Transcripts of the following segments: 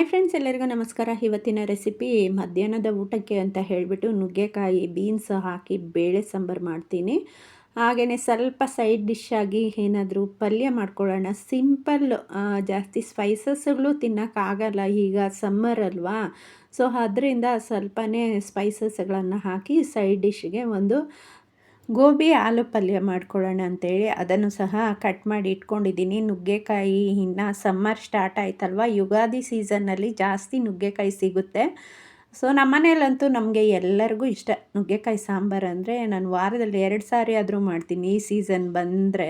Hi friends, ಎಲ್ಲರಿಗೂ ನಮಸ್ಕಾರ. ಇವತ್ತಿನ ರೆಸಿಪಿ ಮಧ್ಯಾಹ್ನದ ಊಟಕ್ಕೆ ಅಂತ ಹೇಳಿಬಿಟ್ಟು ನುಗ್ಗೆಕಾಯಿ, ಬೀನ್ಸ್ ಹಾಕಿ ಬೇಳೆ ಸಾಂಬಾರು ಮಾಡ್ತೀನಿ. ಹಾಗೆಯೇ ಸ್ವಲ್ಪ ಸೈಡ್ ಡಿಶ್ ಆಗಿ ಏನಾದರೂ ಪಲ್ಯ ಮಾಡ್ಕೊಳ್ಳೋಣ. ಸಿಂಪಲ್ ಜಾಸ್ತಿ ಸ್ಪೈಸಸ್ಗಳು ತಿನ್ನೋಕ್ಕಾಗಲ್ಲ ಈಗ ಸಮ್ಮರ್ ಅಲ್ವಾ? ಸೊ ಅದರಿಂದ ಸ್ವಲ್ಪನೇ ಸ್ಪೈಸಸ್ಗಳನ್ನು ಹಾಕಿ ಸೈಡ್ ಡಿಶ್ಗೆ ಒಂದು ಗೋಬಿ ಆಲೂ ಪಲ್ಯ ಮಾಡ್ಕೊಳ್ಳೋಣ ಅಂತೇಳಿ ಅದನ್ನು ಸಹ ಕಟ್ ಮಾಡಿ ಇಟ್ಕೊಂಡಿದ್ದೀನಿ. ನುಗ್ಗೆಕಾಯಿ ಇನ್ನು ಸಮ್ಮರ್ ಸ್ಟಾರ್ಟ್ ಆಯ್ತಲ್ವ? ಯುಗಾದಿ ಸೀಸನ್ನಲ್ಲಿ ಜಾಸ್ತಿ ನುಗ್ಗೆಕಾಯಿ ಸಿಗುತ್ತೆ. ಸೊ ನಮ್ಮನೇಲಂತೂ ನಮಗೆ ಎಲ್ಲರಿಗೂ ಇಷ್ಟ. ನುಗ್ಗೆಕಾಯಿ ಸಾಂಬಾರು ಅಂದರೆ ನಾನು ವಾರದಲ್ಲಿ ಎರಡು ಸಾರಿ ಆದರೂ ಮಾಡ್ತೀನಿ ಈ ಸೀಸನ್ ಬಂದರೆ.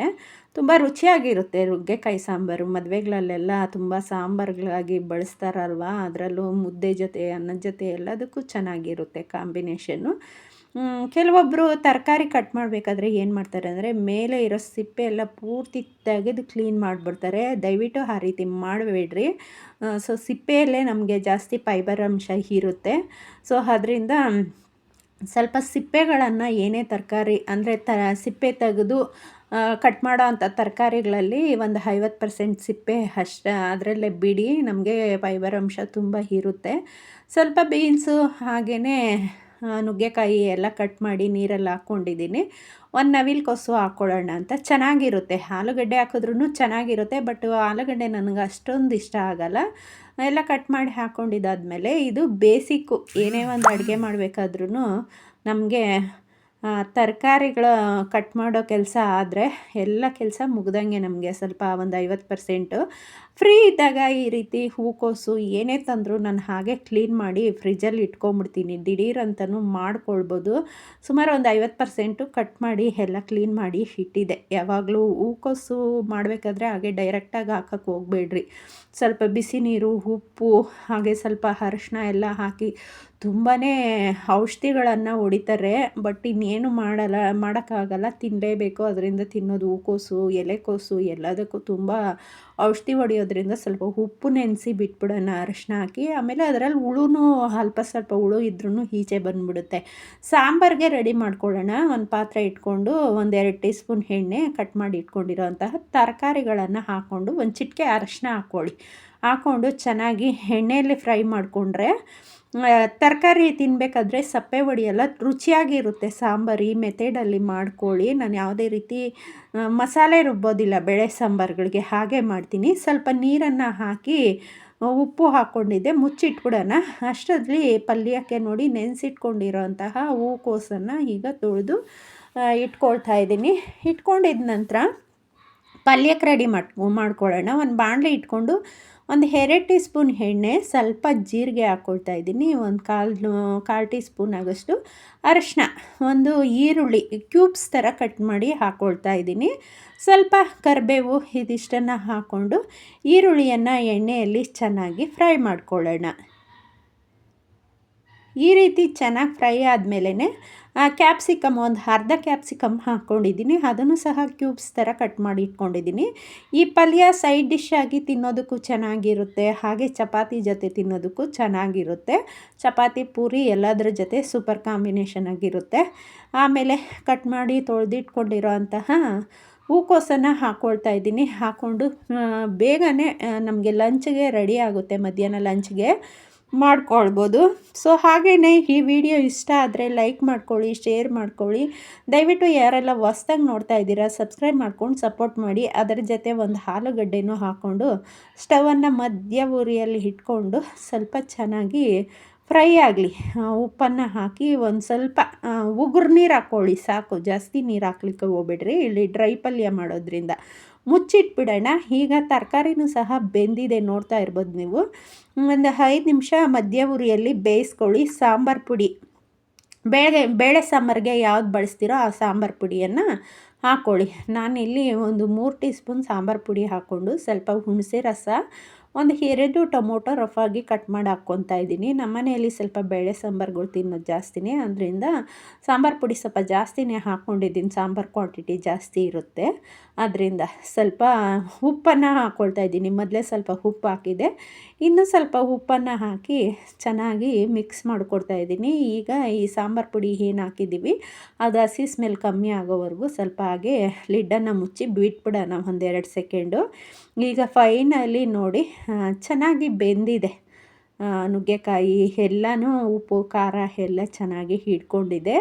ತುಂಬ ರುಚಿಯಾಗಿರುತ್ತೆ ನುಗ್ಗೆಕಾಯಿ ಸಾಂಬಾರು. ಮದುವೆಗಳಲ್ಲೆಲ್ಲ ತುಂಬ ಸಾಂಬಾರುಗಳಾಗಿ ಬಳಸ್ತಾರಲ್ವ? ಅದರಲ್ಲೂ ಮುದ್ದೆ ಜೊತೆ, ಅನ್ನದ ಜೊತೆ ಎಲ್ಲದಕ್ಕೂ ಚೆನ್ನಾಗಿರುತ್ತೆ ಕಾಂಬಿನೇಷನ್ನು. ಕೆಲವೊಬ್ಬರು ತರಕಾರಿ ಕಟ್ ಮಾಡಬೇಕಾದ್ರೆ ಏನು ಮಾಡ್ತಾರೆ ಅಂದರೆ ಮೇಲೆ ಇರೋ ಸಿಪ್ಪೆ ಎಲ್ಲ ಪೂರ್ತಿ ತೆಗೆದು ಕ್ಲೀನ್ ಮಾಡಿಬಿಡ್ತಾರೆ. ದಯವಿಟ್ಟು ಆ ರೀತಿ ಮಾಡಬೇಡ್ರಿ. ಸೊ ಸಿಪ್ಪೆಯಲ್ಲೇ ನಮಗೆ ಜಾಸ್ತಿ ಫೈಬರ್ ಅಂಶ ಇರುತ್ತೆ. ಸೊ ಅದರಿಂದ ಸ್ವಲ್ಪ ಸಿಪ್ಪೆಗಳನ್ನು ಏನೇ ತರಕಾರಿ ಅಂದರೆ ತ, ಸಿಪ್ಪೆ ತೆಗೆದು ಕಟ್ ಮಾಡೋ ಅಂಥ ತರಕಾರಿಗಳಲ್ಲಿ ಒಂದು ಐವತ್ತು ಪರ್ಸೆಂಟ್ ಸಿಪ್ಪೆ ಅಷ್ಟು ಅದರಲ್ಲೇ ಬಿಡಿ. ನಮಗೆ ಫೈಬರ್ ಅಂಶ ತುಂಬ ಇರುತ್ತೆ. ಸ್ವಲ್ಪ ಬೀನ್ಸು ಹಾಗೆಯೇ ನುಗ್ಗೆಕಾಯಿ ಎಲ್ಲ ಕಟ್ ಮಾಡಿ ನೀರಲ್ಲಿ ಹಾಕ್ಕೊಂಡಿದ್ದೀನಿ. ಒಂದು ನವಿಲು ಕೊಸು ಹಾಕ್ಕೊಳ್ಳೋಣ ಅಂತ. ಚೆನ್ನಾಗಿರುತ್ತೆ. ಆಲೂಗಡ್ಡೆ ಹಾಕಿದ್ರೂ ಚೆನ್ನಾಗಿರುತ್ತೆ ಬಟ್ ಆಲೂಗಡ್ಡೆ ನನಗೆ ಅಷ್ಟೊಂದು ಇಷ್ಟ ಆಗಲ್ಲ. ಎಲ್ಲ ಕಟ್ ಮಾಡಿ ಹಾಕ್ಕೊಂಡಿದ್ದಾದಮೇಲೆ ಇದು ಬೇಸಿಕ್ಕು. ಏನೇ ಒಂದು ಅಡುಗೆ ಮಾಡಬೇಕಾದ್ರೂ ನಮಗೆ ತರಕಾರಿಗಳ ಕಟ್ ಮಾಡೋ ಕೆಲಸ ಆದರೆ ಎಲ್ಲ ಕೆಲಸ ಮುಗ್ದಂಗೆ ನಮಗೆ ಸ್ವಲ್ಪ ಒಂದು ಐವತ್ತು ಪರ್ಸೆಂಟು ಫ್ರೀ ಇದ್ದಾಗ ಈ ರೀತಿ ಹೂಕೋಸು ಏನೇ ತಂದರೂ ನಾನು ಹಾಗೆ ಕ್ಲೀನ್ ಮಾಡಿ ಫ್ರಿಜ್ಜಲ್ಲಿ ಇಟ್ಕೊಂಬಿಡ್ತೀನಿ. ದಿಢೀರಂತನೂ ಮಾಡ್ಕೊಳ್ಬೋದು. ಸುಮಾರು ಒಂದು ಐವತ್ತು ಪರ್ಸೆಂಟು ಕಟ್ ಮಾಡಿ ಎಲ್ಲ ಕ್ಲೀನ್ ಮಾಡಿ ಇಟ್ಟಿದೆ ಯಾವಾಗಲೂ ಹೂಕೋಸು ಮಾಡಬೇಕಾದ್ರೆ ಹಾಗೆ ಡೈರೆಕ್ಟಾಗಿ ಹಾಕಕ್ಕೆ ಹೋಗಬೇಡ್ರಿ. ಸ್ವಲ್ಪ ಬಿಸಿ ನೀರು, ಉಪ್ಪು, ಹಾಗೆ ಸ್ವಲ್ಪ ಅರಶಿನ ಎಲ್ಲ ಹಾಕಿ ತುಂಬಾ ಔಷಧಿಗಳನ್ನು ಹೊಡಿತಾರೆ. ಬಟ್ ಇನ್ನೇನು ಮಾಡಲ್ಲ, ಮಾಡೋಕ್ಕಾಗಲ್ಲ. ತಿನ್ನಲೇಬೇಕು ಅದರಿಂದ ತಿನ್ನೋದು ಹೂಕೋಸು, ಎಲೆಕೋಸು ಎಲ್ಲದಕ್ಕೂ ತುಂಬ ಔಷಧಿ ಹೊಡೆಯೋದ್ರಿಂದ ಸ್ವಲ್ಪ ಉಪ್ಪು ನೆನೆಸಿ ಬಿಟ್ಬಿಡೋಣ ಅರಶಿನ ಹಾಕಿ, ಆಮೇಲೆ ಅದರಲ್ಲಿ ಹುಳುನೂ ಅಲ್ಪ ಸ್ವಲ್ಪ ಹುಳು ಇದ್ರೂ ಈಚೆ ಬಂದುಬಿಡುತ್ತೆ. ಸಾಂಬಾರಿಗೆ ರೆಡಿ ಮಾಡ್ಕೊಳ್ಳೋಣ. ಒಂದು ಪಾತ್ರೆ ಇಟ್ಕೊಂಡು ಒಂದೆರಡು ಟೀ ಸ್ಪೂನ್ ಎಣ್ಣೆ ಕಟ್ ಮಾಡಿ ಇಟ್ಕೊಂಡಿರೋ ಅಂತಹ ತರಕಾರಿಗಳನ್ನು ಹಾಕ್ಕೊಂಡು ಒಂದು ಚಿಟಿಕೆ ಅರಶಿನ ಹಾಕ್ಕೊಳ್ಳಿ ಹಾಕ್ಕೊಂಡು ಚೆನ್ನಾಗಿ ಎಣ್ಣೆಯಲ್ಲಿ ಫ್ರೈ ಮಾಡಿಕೊಂಡ್ರೆ ತರಕಾರಿ ತಿನ್ನಬೇಕಾದ್ರೆ ಸಪ್ಪೆ ಹೊಡಿಯಲ್ಲ ರುಚಿಯಾಗಿರುತ್ತೆ. ಸಾಂಬಾರು ಈ ಮೆಥಡಲ್ಲಿ ಮಾಡ್ಕೊಳ್ಳಿ. ನಾನು ಯಾವುದೇ ರೀತಿ ಮಸಾಲೆ ರುಬ್ಬೋದಿಲ್ಲ ಬೇಳೆ ಸಾಂಬಾರುಗಳಿಗೆ, ಹಾಗೆ ಮಾಡ್ತೀನಿ. ಸ್ವಲ್ಪ ನೀರನ್ನು ಹಾಕಿ, ಉಪ್ಪು ಹಾಕ್ಕೊಂಡಿದ್ದೆ. ಮುಚ್ಚಿಟ್ಬಿಡೋಣ. ಅಷ್ಟರಲ್ಲಿ ಪಲ್ಯಕ್ಕೆ ನೋಡಿ ನೆನೆಸಿಟ್ಕೊಂಡಿರೋಂತಹ ಹೂಕೋಸನ್ನು ಈಗ ತೊಳೆದು ಇಟ್ಕೊಳ್ತಾ ಇದ್ದೀನಿ. ಇಟ್ಕೊಂಡಿದ ನಂತರ ಪಲ್ಯಕ್ಕೆ ರೆಡಿ ಮಾಡಿ ಮಾಡ್ಕೊಳ್ಳೋಣ. ಒಂದು ಬಾಣಲೆ ಇಟ್ಕೊಂಡು ಒಂದು ಎರಡು ಟೀ ಸ್ಪೂನ್ ಎಣ್ಣೆ ಸ್ವಲ್ಪ ಜೀರಿಗೆ ಹಾಕ್ಕೊಳ್ತಾ ಇದ್ದೀನಿ, ಒಂದು ಕಾಲು ಕಾಲು ಟೀ ಸ್ಪೂನ್ ಆಗೋಷ್ಟು ಅರಶಿನ, ಒಂದು ಈರುಳ್ಳಿ ಕ್ಯೂಬ್ಸ್ ಥರ ಕಟ್ ಮಾಡಿ ಹಾಕ್ಕೊಳ್ತಾ ಇದ್ದೀನಿ. ಸ್ವಲ್ಪ ಕರಿಬೇವು ಇದಿಷ್ಟನ್ನು ಹಾಕ್ಕೊಂಡು ಈರುಳ್ಳಿಯನ್ನು ಎಣ್ಣೆಯಲ್ಲಿ ಚೆನ್ನಾಗಿ ಫ್ರೈ ಮಾಡ್ಕೊಳ್ಳೋಣ. ಈ ರೀತಿ ಚೆನ್ನಾಗಿ ಫ್ರೈ ಆದಮೇಲೆ ಕ್ಯಾಪ್ಸಿಕಮ್ ಒಂದು ಅರ್ಧ ಕ್ಯಾಪ್ಸಿಕಮ್ ಹಾಕ್ಕೊಂಡಿದ್ದೀನಿ ಅದನ್ನು ಸಹ ಕ್ಯೂಬ್ಸ್ ಥರ ಕಟ್ ಮಾಡಿ ಇಟ್ಕೊಂಡಿದ್ದೀನಿ. ಈ ಪಲ್ಯ ಸೈಡ್ ಡಿಶ್ ಆಗಿ ತಿನ್ನೋದಕ್ಕೂ ಚೆನ್ನಾಗಿರುತ್ತೆ. ಹಾಗೆ ಚಪಾತಿ ಜೊತೆ ತಿನ್ನೋದಕ್ಕೂ ಚೆನ್ನಾಗಿರುತ್ತೆ. ಚಪಾತಿ, ಪೂರಿ ಎಲ್ಲದರ ಜೊತೆ ಸೂಪರ್ ಕಾಂಬಿನೇಷನ್ ಆಗಿರುತ್ತೆ. ಆಮೇಲೆ ಕಟ್ ಮಾಡಿ ತೊಳೆದಿಟ್ಕೊಂಡಿರೋ ಅಂತಹ ಹೂಕೋಸನ್ನು ಹಾಕ್ಕೊಳ್ತಾ ಇದ್ದೀನಿ. ಹಾಕ್ಕೊಂಡು ಬೇಗನೆ ನಮಗೆ ಲಂಚ್ಗೆ ರೆಡಿ ಆಗುತ್ತೆ ಮಧ್ಯಾಹ್ನ ಲಂಚ್ಗೆ ಮಾಡ್ಕೊಳ್ಬೋದು. ಸೊ ಹಾಗೆಯೇ ಈ ವಿಡಿಯೋ ಇಷ್ಟ ಆದರೆ ಲೈಕ್ ಮಾಡ್ಕೊಳ್ಳಿ ಶೇರ್ ಮಾಡ್ಕೊಳ್ಳಿ. ದಯವಿಟ್ಟು ಯಾರೆಲ್ಲ ಹೊಸ್ದಾಗಿ ನೋಡ್ತಾ ಇದ್ದೀರಾ ಸಬ್ಸ್ಕ್ರೈಬ್ ಮಾಡ್ಕೊಂಡು ಸಪೋರ್ಟ್ ಮಾಡಿ. ಅದರ ಜೊತೆ ಒಂದು ಆಲೂಗಡ್ಡೆನೂ ಹಾಕ್ಕೊಂಡು ಸ್ಟವನ್ನು ಮಧ್ಯ ಉರಿಯಲ್ಲಿ ಇಟ್ಕೊಂಡು ಸ್ವಲ್ಪ ಚೆನ್ನಾಗಿ ಫ್ರೈ ಆಗಲಿ ಉಪ್ಪನ್ನು ಹಾಕಿ ಒಂದು ಸ್ವಲ್ಪ ಉಗುರು ನೀರು ಹಾಕ್ಕೊಳ್ಳಿ ಸಾಕು. ಜಾಸ್ತಿ ನೀರು ಹಾಕ್ಲಿಕ್ಕೆ ಹೋಗ್ಬೇಡ್ರಿ. ಇಲ್ಲಿ ಡ್ರೈ ಪಲ್ಯ ಮಾಡೋದ್ರಿಂದ ಮುಚ್ಚಿಟ್ಬಿಡೋಣ. ಈಗ ತರಕಾರಿನೂ ಸಹ ಬೆಂದಿದೆ, ನೋಡ್ತಾ ಇರ್ಬೋದು ನೀವು. ಒಂದು ಐದು ನಿಮಿಷ ಮಧ್ಯ ಉರಿಯಲ್ಲಿ ಬೇಯಿಸ್ಕೊಳ್ಳಿ. ಸಾಂಬಾರು ಪುಡಿ, ಬೇಳೆ ಬೇಳೆ ಸಾಂಬಾರಿಗೆ ಯಾವ್ದು ಬಳಸ್ತೀರೋ ಆ ಸಾಂಬಾರು ಪುಡಿಯನ್ನು ಹಾಕ್ಕೊಳ್ಳಿ ನಾನಿಲ್ಲಿ ಒಂದು ಮೂರು ಟೀ ಸ್ಪೂನ್ ಸಾಂಬಾರು ಪುಡಿ ಹಾಕ್ಕೊಂಡು ಸ್ವಲ್ಪ ಹುಣಸೆ ರಸ ಒಂದು ಎರಡು ಟೊಮೊಟೊ ರಫಾಗಿ ಕಟ್ ಮಾಡಿ ಹಾಕ್ಕೊತಾ ಇದ್ದೀನಿ. ನಮ್ಮ ಮನೆಯಲ್ಲಿ ಸ್ವಲ್ಪ ಬೇಳೆ ಸಾಂಬಾರುಗಳು ತಿನ್ನೋದು ಜಾಸ್ತಿನೇ ಅದರಿಂದ ಸಾಂಬಾರು ಪುಡಿ ಸ್ವಲ್ಪ ಜಾಸ್ತಿನೇ ಹಾಕ್ಕೊಂಡಿದ್ದೀನಿ. ಸಾಂಬಾರು ಕ್ವಾಂಟಿಟಿ ಜಾಸ್ತಿ ಇರುತ್ತೆ. ಅದರಿಂದ ಸ್ವಲ್ಪ ಉಪ್ಪನ್ನು ಹಾಕ್ಕೊಳ್ತಾ ಇದ್ದೀನಿ. ಮೊದಲೇ ಸ್ವಲ್ಪ ಉಪ್ಪು ಹಾಕಿದೆ. ಇನ್ನೂ ಸ್ವಲ್ಪ ಉಪ್ಪನ್ನು ಹಾಕಿ ಚೆನ್ನಾಗಿ ಮಿಕ್ಸ್ ಮಾಡಿಕೊಡ್ತಾ ಇದ್ದೀನಿ. ಈಗ ಈ ಸಾಂಬಾರು ಪುಡಿ ಏನು ಹಾಕಿದ್ದೀವಿ, ಅದು ಹಸಿ ಸ್ಮೆಲ್ ಕಮ್ಮಿ ಆಗೋವರೆಗೂ ಸ್ವಲ್ಪ ಹಾಗೆ ಲಿಡ್ಡನ್ನು ಮುಚ್ಚಿ ಬಿಟ್ಬಿಡೋಣ ಒಂದೆರಡು ಸೆಕೆಂಡು ಈಗ ಫೈನಲಿ ನೋಡಿ ಚೆನ್ನಾಗಿ ಬೆಂದಿದೆ. ನುಗ್ಗೆಕಾಯಿ ಎಲ್ಲನೂ ಉಪ್ಪು, ಖಾರ ಎಲ್ಲ ಚೆನ್ನಾಗಿ ಹಿಡ್ಕೊಂಡಿದೆ.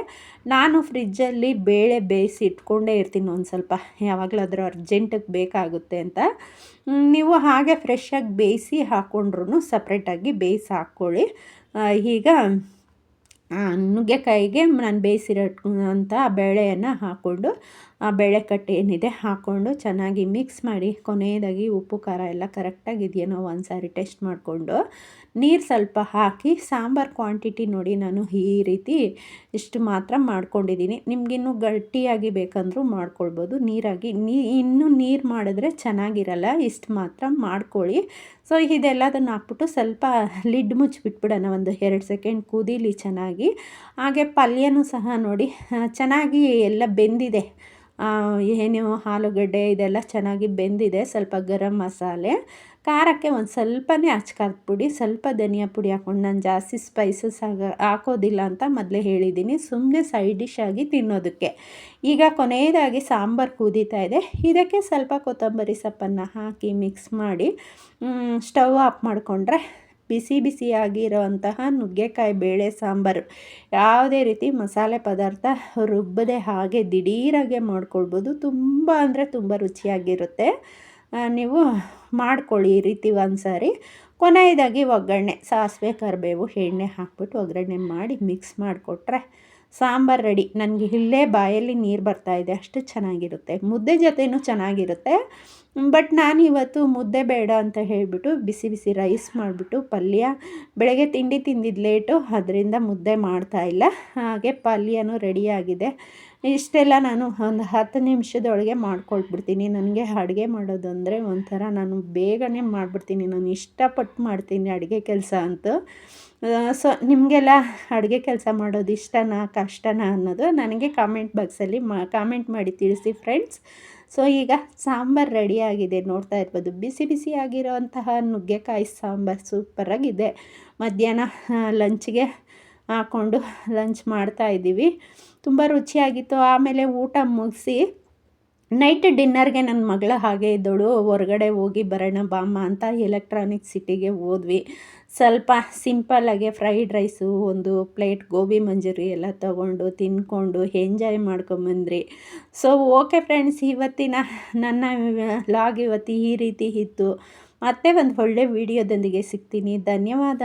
ನಾನು ಫ್ರಿಜ್ಜಲ್ಲಿ ಬೇಳೆ ಬೇಯಿಸಿ ಇಟ್ಕೊಂಡೇ ಇರ್ತೀನಿ ಒಂದು ಸ್ವಲ್ಪ. ಯಾವಾಗಲಾದರೂ ಅರ್ಜೆಂಟಿಗೆ ಬೇಕಾಗುತ್ತೆ ಅಂತ. ನೀವು ಹಾಗೆ ಫ್ರೆಶ್ಶಾಗಿ ಬೇಯಿಸಿ ಹಾಕ್ಕೊಂಡ್ರು ಸಪ್ರೇಟಾಗಿ ಬೇಯಿಸಿ ಹಾಕ್ಕೊಳ್ಳಿ. ಈಗ ನುಗ್ಗೆಕಾಯಿಗೆ ನಾನು ಬೇಯಿಸಿರೋ ಅಂಥ ಬೇಳೆಯನ್ನು ಹಾಕ್ಕೊಂಡು ಆ ಬೇಳೆಕಟ್ಟು ಏನಿದೆ ಹಾಕ್ಕೊಂಡು ಚೆನ್ನಾಗಿ ಮಿಕ್ಸ್ ಮಾಡಿ, ಕೊನೆಯದಾಗಿ ಉಪ್ಪು, ಖಾರ ಎಲ್ಲ ಕರೆಕ್ಟಾಗಿದೆಯೇನೋ ಒಂದು ಸಾರಿ ಟೆಸ್ಟ್ ಮಾಡಿಕೊಂಡು ನೀರು ಸ್ವಲ್ಪ ಹಾಕಿ ಸಾಂಬಾರು ಕ್ವಾಂಟಿಟಿ ನೋಡಿ ನಾನು ಈ ರೀತಿ ಇಷ್ಟು ಮಾತ್ರ ಮಾಡ್ಕೊಂಡಿದ್ದೀನಿ. ನಿಮಗಿನ್ನೂ ಗಟ್ಟಿಯಾಗಿ ಬೇಕಂದರೂ ಮಾಡ್ಕೊಳ್ಬೋದು. ನೀರಾಗಿ ನೀ ಇನ್ನೂ ನೀರು ಮಾಡಿದ್ರೆ ಚೆನ್ನಾಗಿರಲ್ಲ, ಇಷ್ಟು ಮಾತ್ರ ಮಾಡ್ಕೊಳ್ಳಿ. ಸೊ ಇದೆಲ್ಲದನ್ನು ಹಾಕ್ಬಿಟ್ಟು ಸ್ವಲ್ಪ ಲಿಡ್ ಮುಚ್ಚಿಬಿಟ್ಬಿಡೋಣ, ಒಂದು ಎರಡು ಸೆಕೆಂಡ್ ಕುದೀಲಿ ಚೆನ್ನಾಗಿ. ಹಾಗೆ ಪಲ್ಯನೂ ಸಹ ನೋಡಿ ಚೆನ್ನಾಗಿ ಎಲ್ಲ ಬೆಂದಿದೆ. ಏನು ಆಲೂಗಡ್ಡೆ ಇದೆಲ್ಲ ಚೆನ್ನಾಗಿ ಬೆಂದಿದೆ, ಸ್ವಲ್ಪ ಗರಂ ಮಸಾಲೆ. ಖಾರಕ್ಕೆ ಒಂದು ಸ್ವಲ್ಪನೇ ಹಚ್ಕಾದ ಪುಡಿ, ಸ್ವಲ್ಪ ಧನಿಯಾ ಪುಡಿ ಹಾಕ್ಕೊಂಡು ನಾನು ಜಾಸ್ತಿ ಸ್ಪೈಸಸ್ ಆಗ, ಹಾಕೋದಿಲ್ಲ ಅಂತ ಮೊದಲೇ ಹೇಳಿದ್ದೀನಿ ಸುಮ್ಮನೆ ಸೈಡ್ ಡಿಶ್ ಆಗಿ ತಿನ್ನೋದಕ್ಕೆ. ಈಗ ಕೊನೆಯದಾಗಿ ಸಾಂಬಾರು ಕುದೀತಾ ಇದೆ. ಇದಕ್ಕೆ ಸ್ವಲ್ಪ ಕೊತ್ತಂಬರಿ ಸೊಪ್ಪನ್ನು ಹಾಕಿ ಮಿಕ್ಸ್ ಮಾಡಿ ಸ್ಟವ್ ಆಫ್ ಮಾಡಿಕೊಂಡ್ರೆ ಬಿಸಿ ಬಿಸಿಯಾಗಿರೋವಂತಹ ನುಗ್ಗೆಕಾಯಿ, ಬೇಳೆ, ಸಾಂಬಾರು ಯಾವುದೇ ರೀತಿ ಮಸಾಲೆ ಪದಾರ್ಥ ರುಬ್ಬದೆ ಹಾಗೆ ದಿಢೀರಾಗೆ ಮಾಡ್ಕೊಳ್ಬೋದು. ತುಂಬ ಅಂದರೆ ತುಂಬ ರುಚಿಯಾಗಿರುತ್ತೆ. ನೀವು ಮಾಡ್ಕೊಳ್ಳಿ ಈ ರೀತಿ ಒಂದು ಸಾರಿ ಕೊನೆಯದಾಗಿ ಒಗ್ಗರಣೆ, ಸಾಸಿವೆ, ಕರಿಬೇವು, ಎಣ್ಣೆ ಹಾಕ್ಬಿಟ್ಟು ಒಗ್ಗರಣೆ ಮಾಡಿ ಮಿಕ್ಸ್ ಮಾಡಿಕೊಟ್ರೆ ಸಾಂಬಾರು ರೆಡಿ. ನನಗೆ ಇಲ್ಲೇ ಬಾಯಲ್ಲಿ ನೀರು ಬರ್ತಾಯಿದೆ ಅಷ್ಟು ಚೆನ್ನಾಗಿರುತ್ತೆ. ಮುದ್ದೆ ಜೊತೆನೂ ಚೆನ್ನಾಗಿರುತ್ತೆ. ಬಟ್ ನಾನು ಇವತ್ತು ಮುದ್ದೆ ಬೇಡ ಅಂತ ಹೇಳಿಬಿಟ್ಟು ಬಿಸಿ ಬಿಸಿ ರೈಸ್ ಮಾಡಿಬಿಟ್ಟು ಪಲ್ಯ, ಬೆಳಗ್ಗೆ ತಿಂಡಿ ತಿಂದಿದ್ದು ಲೇಟು ಅದರಿಂದ ಮುದ್ದೆ ಮಾಡ್ತಾ ಇಲ್ಲ. ಹಾಗೆ ಪಲ್ಯನೂ ರೆಡಿಯಾಗಿದೆ ಇಷ್ಟೆಲ್ಲ ನಾನು ಒಂದು ಹತ್ತು ನಿಮಿಷದೊಳಗೆ ಮಾಡ್ಕೊಳ್ಬಿಡ್ತೀನಿ. ನನಗೆ ಅಡುಗೆ ಮಾಡೋದಂದರೆ ಒಂಥರ ನಾನು ಬೇಗನೆ ಮಾಡಿಬಿಡ್ತೀನಿ. ನಾನು ಇಷ್ಟಪಟ್ಟು ಮಾಡ್ತೀನಿ ಅಡುಗೆ ಕೆಲಸ ಅಂತೂ. ಸೊ ನಿಮಗೆಲ್ಲ ಅಡುಗೆ ಕೆಲಸ ಮಾಡೋದು ಇಷ್ಟನಾ, ಕಷ್ಟನಾ ಅನ್ನೋದು ನನಗೆ ಕಾಮೆಂಟ್ ಬಾಕ್ಸಲ್ಲಿ ಮಾ ಕಾಮೆಂಟ್ ಮಾಡಿ ತಿಳಿಸಿ ಫ್ರೆಂಡ್ಸ್ ಸೊ ಈಗ ಸಾಂಬಾರು ರೆಡಿಯಾಗಿದೆ ನೋಡ್ತಾ ಇರ್ಬೋದು, ಬಿಸಿ ಬಿಸಿ ಆಗಿರೋವಂತಹ ನುಗ್ಗೆಕಾಯಿ ಸಾಂಬಾರು ಸೂಪರಾಗಿದೆ ಮಧ್ಯಾಹ್ನ ಲಂಚ್ಗೆ ಹಾಕ್ಕೊಂಡು ಲಂಚ್ ಮಾಡ್ತಾ ಇದ್ದೀವಿ. ತುಂಬ ರುಚಿಯಾಗಿತ್ತು. ಆಮೇಲೆ ಊಟ ಮುಗಿಸಿ ನೈಟ್ ಡಿನ್ನರ್ಗೆ ನನ್ನ ಮಗಳ ಹಾಗೆ ಇದ್ದಳು, ಹೊರಗಡೆ ಹೋಗಿ ಬರೋಣ ಬಾಮ್ಮ ಅಂತ ಎಲೆಕ್ಟ್ರಾನಿಕ್ ಸಿಟಿಗೆ ಹೋದ್ವಿ. ಸ್ವಲ್ಪ ಸಿಂಪಲ್ಲಾಗೆ ಫ್ರೈಡ್ ರೈಸು, ಒಂದು ಪ್ಲೇಟ್ ಗೋಬಿ ಮಂಜೂರಿ ಎಲ್ಲ ತಗೊಂಡು ತಿನ್ಕೊಂಡು ಎಂಜಾಯ್ ಮಾಡ್ಕೊಂಬಂದ್ರಿ ಸೊ ಓಕೆ ಫ್ರೆಂಡ್ಸ್ ಇವತ್ತಿನ ನನ್ನ ಲಾಗ್ ಇವತ್ತು ಈ ರೀತಿ ಇತ್ತು. ಮತ್ತೆ ಒಂದು ಒಳ್ಳೆ ವಿಡಿಯೋದೊಂದಿಗೆ ಸಿಗ್ತೀನಿ. ಧನ್ಯವಾದ.